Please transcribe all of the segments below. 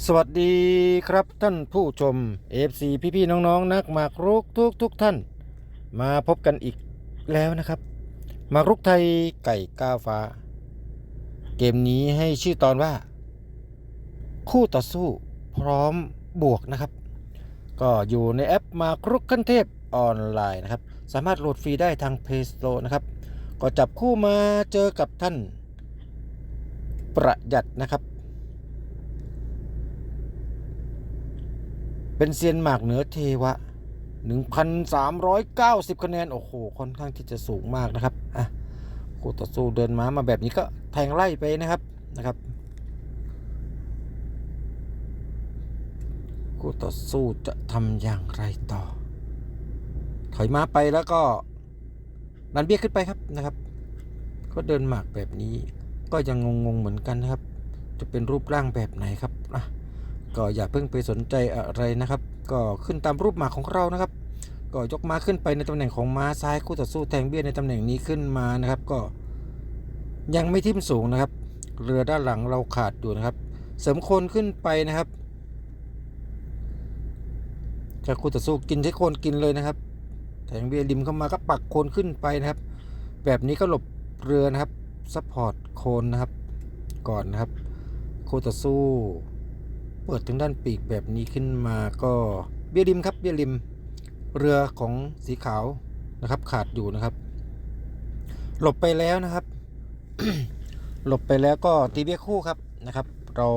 สวัสดีครับท่านผู้ชม FC พี่ๆน้องๆ นักหมากรุกทุกทุกท่าน มาพบกันอีกแล้วนะครับหมากรุกไทยไก่ก้าวฟ้า เกมนี้ให้ชื่อตอนว่า คู่ต่อสู้พร้อมบวกนะครับ ก็อยู่ในแอปหมากรุกขั้นเทพออนไลน์นะครับ สามารถโหลดฟรีได้ทาง Play Store นะครับ ก็จับคู่มาเจอกับท่าน ประหยัดนะครับ เป็นเซียนหมากเหนือเทวะ 1,390 คะแนน โอ้โห ค่อนข้างที่จะสูงมากนะครับ อะคู่ต่อสู้เดินม้ามาแบบนี้ก็แทงไล่ไปนะครับ นะครับคู่ต่อสู้จะทำอย่างไรต่อ ถอยม้าไปแล้วก็ดันเบี้ยขึ้นไปครับนะครับ ก็เดินหมากแบบนี้ ก็ยังงงๆเหมือนกันนะครับ จะเป็นรูปร่างแบบไหนครับอะ ก็อย่าเพิ่งไปสนใจอะไรนะครับ ก็ขึ้นตามรูปหมากของเรานะครับ ก็ยกม้าขึ้นไปในตำแหน่งของม้าซ้ายคู่ต่อสู้แทงเบี้ยในตำแหน่งนี้ขึ้นมานะครับ ก็ยังไม่ทิ่มสูงนะครับ เรือด้านหลังเราขาดอยู่นะครับ เสริมโคนขึ้นไปนะครับจากคู่ต่อสู้กินใช้โคนกินเลยนะครับ แทงเบี้ยริมเข้ามาก็ปักโคนขึ้นไปนะครับ แบบนี้ก็หลบเรือนะครับซัพพอร์ตโคนนะครับ ก่อนนะครับคู่ต่อสู้ เปิดทางด้านปีกแบบนี้ขึ้นมาก็เบี้ยริมครับเบี้ยริม เรือของสีขาวนะครับ ขาดอยู่นะครับ หลบไปแล้วนะครับ หลบไปแล้วก็ตีเบี้ยคู่ครับนะครับ เรา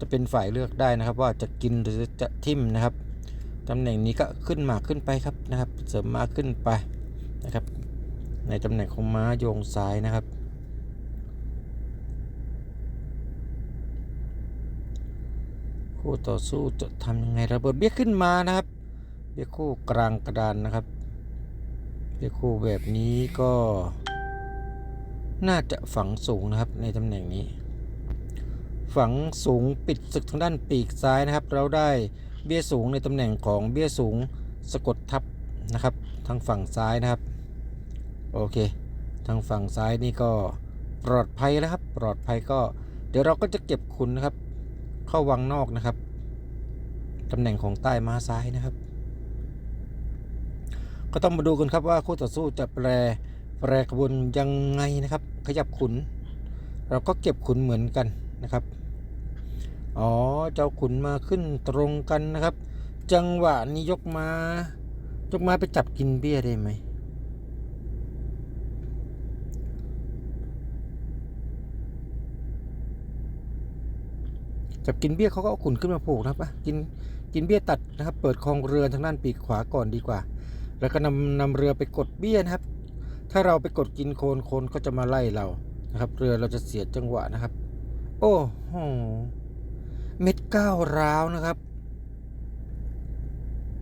จะเป็นฝ่ายเลือกได้นะครับ ว่าจะกินหรือจะทิ่มนะครับตำแหน่งนี้ก็ขึ้นมาขึ้นไปครับนะครับ เสริมมาขึ้นไปนะครับ ในตำแหน่งของม้าโยงซ้ายนะครับ คู่ต่อสู้จะทำยังไงระเบิดเบี้ยขึ้นมานะครับ เบี้ยคู่กลางกระดานนะครับ เบี้ยคู่แบบนี้ก็ น่าจะฝังสูงนะครับในตำแหน่งนี้ ฝังสูงปิดศึกทางด้านปีกซ้ายนะครับ เราได้เบี้ยสูงในตำแหน่งของเบี้ยสูงสะกดทับนะครับทางฝั่งซ้ายนะครับ โอเค ทางฝั่งซ้ายนี่ก็ปลอดภัยแล้วครับ ปลอดภัยก็ เดี๋ยวเราก็จะเก็บคุณนะครับ เข้าวังนอกนะครับตำแหน่งของใต้ม้าซ้ายนะครับ ก็ต้องมาดูกันครับว่าคู่ต่อสู้จะแปรแปรกระบวนยังไงนะครับ ขยับขุน เราก็เก็บขุนเหมือนกันนะครับ อ๋อเจ้าขุนมาขึ้นตรงกันนะครับ จังหวะนี้ยกมายกมาไปจับกินเบี้ยได้ไหม จับกินเบี้ยเขาก็เอาขุนขึ้นมาผูกนะครับอะกินกินเบี้ยตัดนะครับ เปิดคลองเรือทางด้านปีกขวาก่อนดีกว่า แล้วก็นำนำเรือไปกดเบี้ยนะครับ ถ้าเราไปกดกินโคนโคนก็จะมาไล่เรานะครับ เรือเราจะเสียจังหวะนะครับ โอ้โหเม็ดก้าวร้าวนะครับ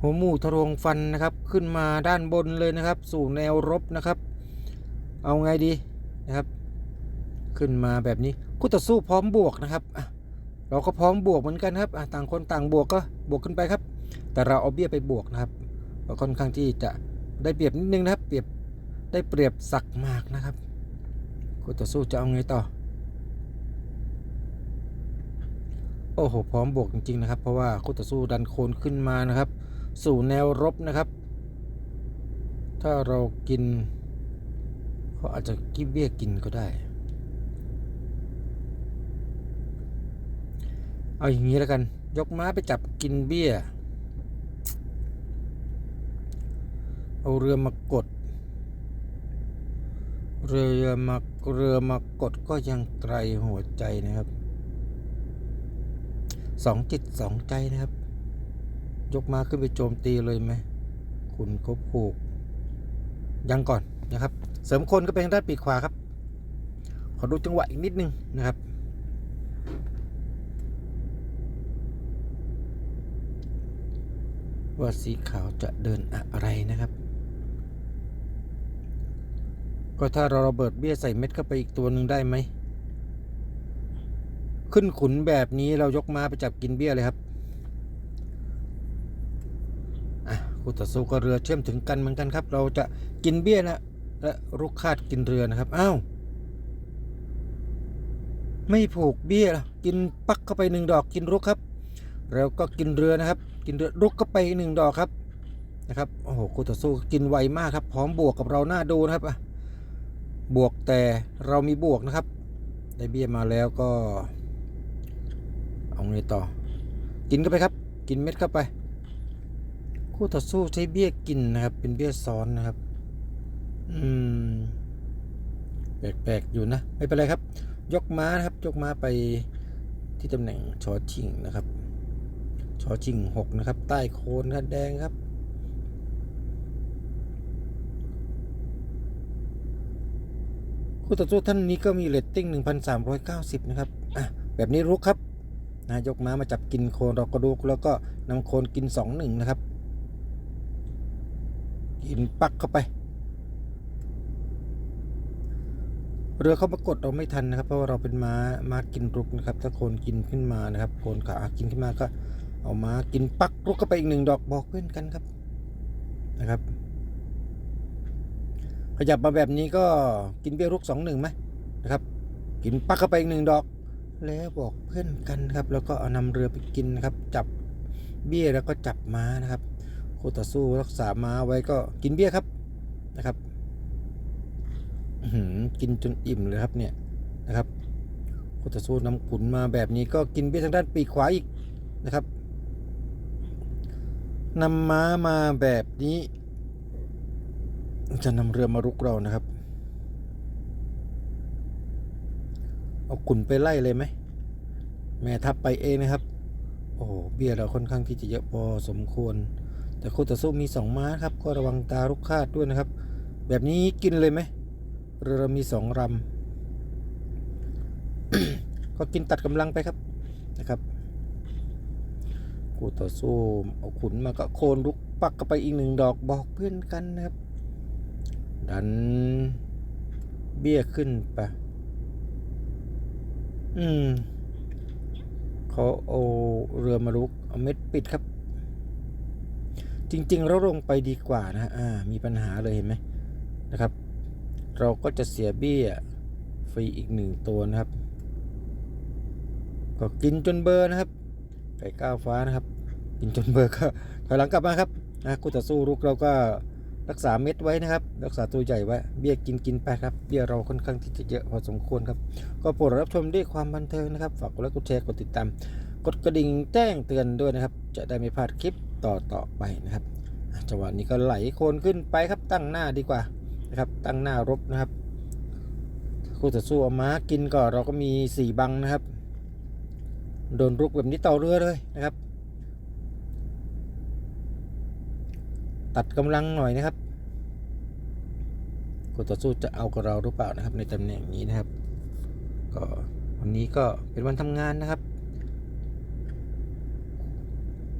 หัวหมูทะลวงฟันนะครับ ขึ้นมาด้านบนเลยนะครับ สู่แนวรบนะครับ เอาไงดีนะครับ ขึ้นมาแบบนี้คู่ต่อสู้พร้อมบวกนะครับอะ เราก็พร้อมบวกเหมือนกันครับต่างคนต่างบวกก็บวกขึ้นไปครับ แต่เราเอาเบี้ยไปบวกนะครับก็ค่อนข้างที่จะได้เปรียบนิดนึงนะครับ เปรียบได้เปรียบสักมากนะครับคู่ต่อสู้จะเอาไงต่อ โอ้โหพร้อมบวกจริง ๆ นะครับ เพราะว่าคู่ต่อสู้ดันโคนขึ้นมานะครับ สู่แนวรบนะครับ ถ้าเรากินเขาอาจจะกิบเบี้ยกินก็ได้ เอาอย่างนี้แล้วกัน ยกม้าไปจับกินเบี้ย เอาเรือมากด เรือมาเรือมากดก็ยังไกลหัวใจนะครับ สองจิตสองใจนะครับ ยกม้าขึ้นไปโจมตีเลยไหมคุณก็ผูก ยังก่อนนะครับ เสริมคนก็เป็นด้านปีกขวาครับ ขอดูจังหวะอีกนิดนึงนะครับ ว่าสีขาวจะเดินอะไรนะครับ ก็ถ้าเราระเบิดเบี้ยใส่เม็ดเข้าไปอีกตัวหนึ่งได้ไหม ขึ้นขุนแบบนี้เรายกมาไปจับกินเบี้ยเลยครับอะคู่ต่อสู้ก็เรือเชื่อมถึงกันเหมือนกันครับ เราจะกินเบี้ยนะและลูกคาดกินเรือนะครับอ้าวไม่ผูกเบี้ยละกินปักเข้าไปหนึ่งดอกกินรุกครับ แล้วก็กินเรือนะครับ กินเรือรุกก็ไปหนึ่งดอกครับนะครับโอ้โหคู่ต่อสู้กินไวมากครับ พร้อมบวกกับเราหน้าดูนะครับบวกแต่เรามีบวกนะครับ ได้เบี้ยมาแล้วก็ เอาไงต่อ กินเข้าไปครับ กินเม็ดเข้าไป คู่ต่อสู้ใช้เบี้ยกินนะครับ เป็นเบี้ยซ้อนนะครับ อืมแปลกๆอยู่นะ ไม่เป็นไรครับ ยกม้านะครับ ยกม้าไปที่ตำแหน่งชอชิงนะครับ ชอชิงหกนะครับ ใต้โคนครับแดงครับ คู่ต่อสู้ท่านนี้ก็มีเรตติ้ง 1,390 นะครับ อะ แบบนี้รุกครับนะยกม้ามาจับกินโคนเราก็รุกแล้วก็นำโคนกิน 2-1 นะครับ กินปักเข้าไป เรือเขามากดเราไม่ทันนะครับ เพราะว่าเราเป็นม้าม้ากินรุกนะครับ ถ้าโคนกินขึ้นมานะครับ โคนขากินขึ้นมาก็ เอามากินปักรุกเข้าไปอีกหนึ่งดอกบอกเพื่อนกันครับนะครับ ขยับมาแบบนี้ก็กินเบี้ยรุกสองหนึ่งไหมนะครับ กินปักเข้าไปอีกหนึ่งดอก แล้วบอกเพื่อนกันครับ แล้วก็เอานำเรือไปกินนะครับ จับเบี้ยแล้วก็จับม้านะครับคู่ต่อสู้รักษาม้าไว้ก็กินเบี้ยครับนะครับหือกินจนอิ่มเลยครับเนี่ยนะครับคู่ต่อสู้นำขุนมาแบบนี้ก็กินเบี้ยทางด้านปีกขวาอีกนะครับ นำม้ามาแบบนี้ จะนำเรือมารุกเรานะครับ เอาขุนไปไล่เลยไหม แม่ทัพไปเองนะครับ โอ้เบี้ยเราค่อนข้างที่จะเยอะพอสมควร แต่คู่ต่อสู้มีสองม้าครับ ก็ระวังตาลุกคาดด้วยนะครับ แบบนี้กินเลยไหมเรือเรามีสองลำก็กินตัดกำลังไปครับนะครับ กูต่อสู้เอาขุนมาก็โคนลุกปักก็ไปอีกหนึ่งดอกบอกเพื่อนกันนะครับ ดันเบี้ยขึ้นไปอืมเขาเอาเรือมาลุกเอาเม็ดปิดครับ จริงๆ เราลงไปดีกว่านะอ่า มีปัญหาเลยเห็นไหมนะครับ เราก็จะเสียเบี้ยฟรีอีกหนึ่งตัวนะครับ ก็กินจนเบอร์นะครับไก่ก้าวฟ้านะครับ กินจนเบอร์ก็ถอยหลังกลับมาครับนะกูต่อสู้รุกเราก็รักษาเม็ดไว้นะครับ รักษาตัวใหญ่ไว้ เบี้ยกินกินไปครับ เบี้ยเราค่อนข้างที่จะเยอะพอสมควรครับ ก็โปรดรับชมด้วยความบันเทิงนะครับ ฝากกดไลค์กดแชร์กดติดตาม กดกระดิ่งแจ้งเตือนด้วยนะครับ จะได้ไม่พลาดคลิปต่อต่อไปนะครับจังหวะนี้ก็ไหลโคนขึ้นไปครับ ตั้งหน้าดีกว่านะครับ ตั้งหน้ารบนะครับคู่ต่อสู้เอาม้ากินก็เราก็มีสี่บังนะครับ โดนรุกแบบนี้ต่อเรือเลยนะครับ ตัดกำลังหน่อยนะครับคู่ต่อสู้จะเอากับเราหรือเปล่านะครับ ในตำแหน่งนี้นะครับ ก็วันนี้ก็เป็นวันทำงานนะครับ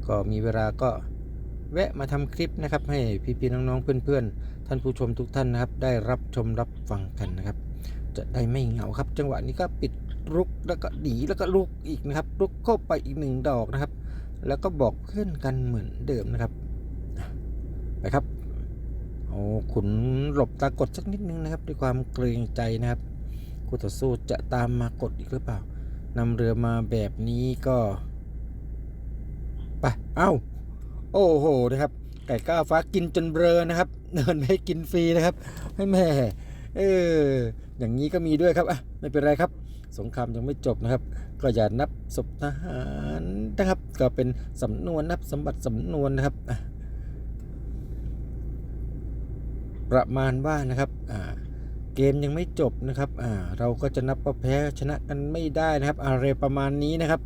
ก็มีเวลาก็แวะมาทำคลิปนะครับ ให้พี่ๆน้องๆเพื่อนๆ ท่านผู้ชมทุกท่านนะครับ ได้รับชมรับฟังกันนะครับ จะได้ไม่เหงาครับ จังหวะนี้ก็ปิดรุกแล้วก็หนีแล้วก็ลุกอีกนะครับลุกเข้าไปอีกหนึ่งดอกนะครับ แล้วก็บอกเพื่อนกันเหมือนเดิมนะครับ ไปครับเอาขุนหลบตากดสักนิดนึงนะครับ ด้วยความเกรงใจนะครับคู่ต่อสู้จะตามมากดอีกหรือเปล่านำเรือมาแบบนี้ก็ไปเอ้า โอ้โหนะครับ ไก่ก้าวฟ้ากินจนเบลอนะครับเดินไม่กินฟรีนะครับแม่เอออย่างนี้ก็มีด้วยครับอะไม่เป็นไรครับ สงครามยังไม่จบนะครับ ก็อย่านับศพทหารนะครับ ก็เป็นสำนวนนับสมบัติสำนวนนะครับอะ ประมาณว่านะครับเกมยังไม่จบนะครับเราก็จะนับว่าแพ้ชนะกันไม่ได้นะครับอะไรประมาณนี้นะครับ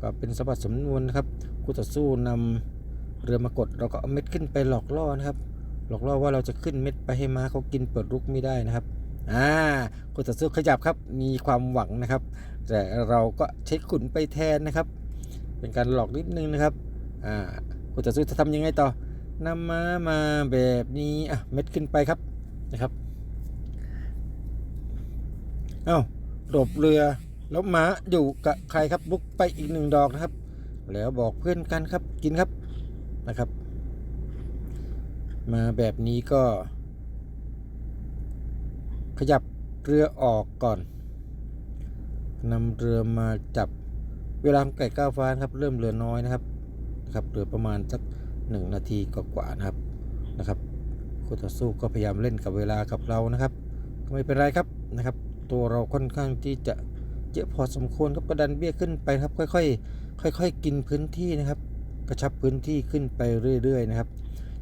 ก็เป็นสมบัติสำนวนนะครับคู่ต่อสู้นำเรือมากดเราก็เอาเม็ดขึ้นไปหลอกล่อนะครับ หลอกล่อว่าเราจะขึ้นเม็ดไปให้ม้าเขากินเปิดรุกไม่ได้นะครับอ่าคู่ต่อสู้ขยับครับมีความหวังนะครับ แต่เราก็ใช้ขุนไปแทนนะครับ เป็นการหลอกนิดนึงนะครับอ่าคู่ต่อสู้จะทำยังไงต่อ นำม้ามาแบบนี้อะเม็ดขึ้นไปครับนะครับเอ้าหลบเรือแล้วม้าอยู่กับใครครับบุกไปอีกหนึ่งดอกนะครับ แล้วบอกเพื่อนกันครับกินครับนะครับ มาแบบนี้ก็ ขยับเรือออกก่อนนำเรือมาจับเวลาไก่ก้าวฟ้านครับ เริ่มเหลือน้อยนะครับนะครับเหลือประมาณสัก หนึ่งนาทีกว่าๆนะครับนะครับคู่ต่อสู้ก็พยายามเล่นกับเวลากับเรานะครับ ก็ไม่เป็นไรครับนะครับ ตัวเราค่อนข้างที่จะเยอะพอสมควรครับก็ดันเบี้ยขึ้นไปครับ ค่อยๆค่อยๆกินพื้นที่นะครับ กระชับพื้นที่ขึ้นไปเรื่อย ๆ นะครับ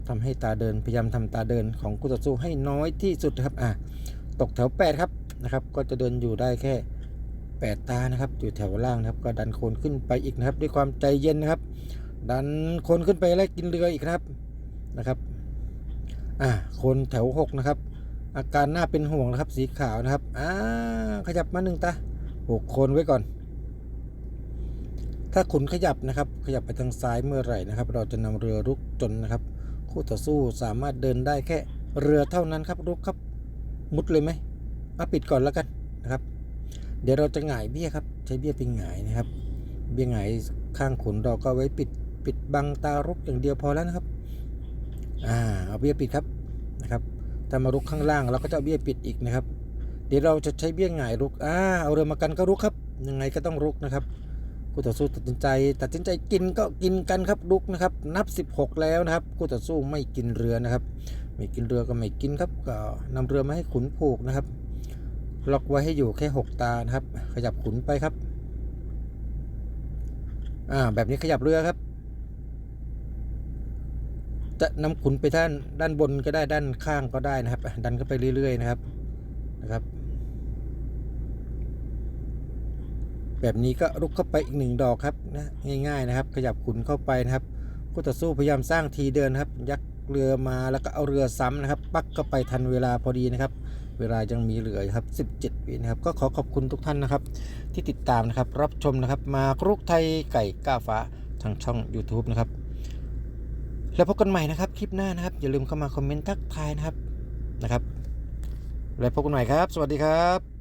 ทำให้ตาเดินพยายามทำตาเดินของคู่ต่อสู้ให้น้อยที่สุดครับอะตกแถว8ครับนะครับก็จะเดินอยู่ได้แค่ 8 ตานะครับอยู่แถวล่างนะครับ ก็ดันโคนขึ้นไปอีกนะครับ ด้วยความใจเย็นนะครับ ดันคนขึ้นไปแล้วกินเรืออีกนะครับนะครับอะโคนแถว6นะครับ อาการหน่าเป็นห่วงนะครับ สีขาวนะครับอ่าขยับมาหนึ่งตาโบกคนไว้ก่อน ถ้าขุนขยับนะครับ ขยับไปทางซ้ายเมื่อไหร่นะครับ เราจะนำเรือรุกจนนะครับ คู่ต่อสู้สามารถเดินได้แค่เรือเท่านั้นครับรุกครับ มุดเลยไหมเอาปิดก่อนแล้วกันนะครับ เดี๋ยวเราจะหงายเบี้ยครับ ใช้เบี้ยเป็นหงายนะครับ เบี้ยหงายข้างขุนเราก็ไว้ปิด ปิดบังตารุกอย่างเดียวพอแล้วนะครับอ่าเอาเบี้ยปิดครับนะครับถ้ามารุกข้างล่างเราก็จะเอาเบี้ยปิดอีกนะครับ เดี๋ยวเราจะใช้เบี้ยหงายรุกอ่าเอาเรือมากันก็รุกครับ ยังไงก็ต้องรุกนะครับคู่ต่อสู้ตัดสินใจ ตัดสินใจกินก็กินกันครับรุกนะครับ นับ 16 แล้วนะครับคู่ต่อสู้ไม่กินเรือนะครับ ไม่กินเรือก็ไม่กินครับ ก็นำเรือมาให้ขุนผูกนะครับ ล็อกไว้ให้อยู่แค่ 6 ตานะครับ ขยับขุนไปครับ อ่าแบบนี้ขยับเรือครับ นำขุนไปด้านด้านบนก็ได้ด้านข้างก็ได้นะครับ ดันเข้าไปเรื่อยๆนะครับนะครับ แบบนี้ก็ลุกเข้าไปอีกหนึ่งดอกครับนะง่ายๆนะครับ ขยับขุนเข้าไปนะครับคู่ต่อสู้พยายามสร้างทีเดินครับ ยักเรือมาแล้วก็เอาเรือซ้ำนะครับ ปักเข้าไปทันเวลาพอดีนะครับ เวลายังมีเหลือครับ 17วินะครับ ก็ขอขอบคุณทุกท่านนะครับ ที่ติดตามนะครับ รับชมนะครับ มาครุกไทยไก่ก้าฟ้าทางช่อง YouTube นะครับ แล้วพบกันใหม่นะครับคลิปหน้านะครับ อย่าลืมเข้ามาคอมเมนต์ทักทายนะครับนะครับ แล้วพบกันใหม่ครับ สวัสดีครับ